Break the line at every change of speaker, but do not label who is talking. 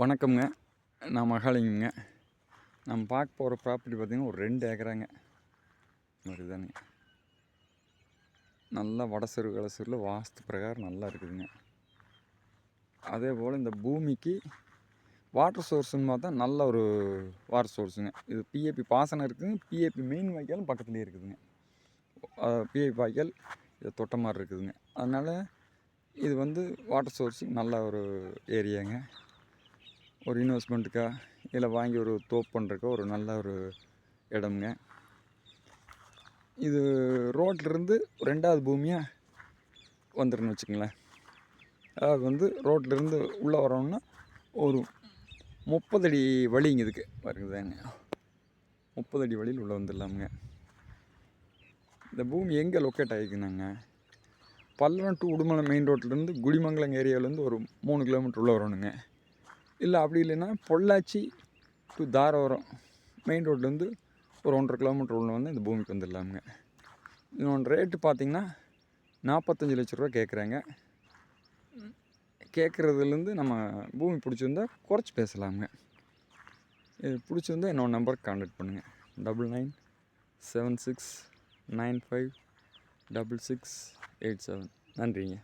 வணக்கம்ங்க. நான் மகாலிங்கங்க நம்ம பார்க்க போகிற ப்ராப்பர்ட்டி பார்த்திங்கன்னா ஒரு ரெண்டு ஏக்கராங்க. மாதிரிதானுங்க நல்லா வடசெரு கலசூரில் வாஸ்து பிரகாரம் நல்லா இருக்குதுங்க. அதே போல் இந்த பூமிக்கு வாட்டர் சோர்ஸுன்னு பார்த்தா நல்ல ஒரு வாட்டர் சோர்ஸுங்க இது பிஏபி பாசனம் இருக்குதுங்க. பிஏபி மெயின் வாய்க்காலும் பக்கத்துலேயே இருக்குதுங்க. பிஏபி வாய்க்கால் இது தொட்ட மாதிரி இருக்குதுங்க. அதனால் இது வந்து வாட்டர் சோர்ஸுக்கு நல்ல ஒரு ஏரியாங்க ஒரு இன்வெஸ்ட்மெண்ட்டுக்கா இல்லை வாங்கி ஒரு தோப் பண்ணுறக்கோ ஒரு நல்ல ஒரு இடம்ங்க. இது ரோட்லேருந்து ரெண்டாவது பூமியாக வந்துருன்னு வச்சுக்கங்களேன். அதாவது வந்து ரோட்லேருந்து உள்ளே வரோம்னா ஒரு முப்பது அடி வழிங்க இதுக்கு. வருதுதாங்க. முப்பது அடி வழியில் உள்ளே வந்துடலாமுங்க. இந்த பூமி எங்கே லொக்கேட் ஆகிக்குனாங்க பல்லடம் டு உடுமலை மெயின் ரோட்லேருந்து குடிமங்கலம் ஏரியாவிலேருந்து ஒரு மூணு கிலோமீட்டர் உள்ளே வரணுங்க இல்லை அப்படி இல்லைன்னா பொள்ளாச்சி டு தாரவரம் மெயின் ரோட்லேருந்து ஒரு ஒன்றரை கிலோமீட்டர் உள்ள வந்து இந்த பூமிக்கு வந்துடலாமுங்க. இன்னொன்று ரேட்டு பார்த்தீங்கன்னா நாற்பத்தஞ்சு லட்ச ரூபா கேட்குறாங்க. கேட்குறதுலேருந்து நம்ம பூமி பிடிச்சிருந்தா குறைச்சி பேசலாமுங்க. இது பிடிச்சிருந்தா என்னோட நம்பருக்கு கான்டாக்ட் பண்ணுங்கள் double nine seven six nine five double six eight seven நன்றிங்க.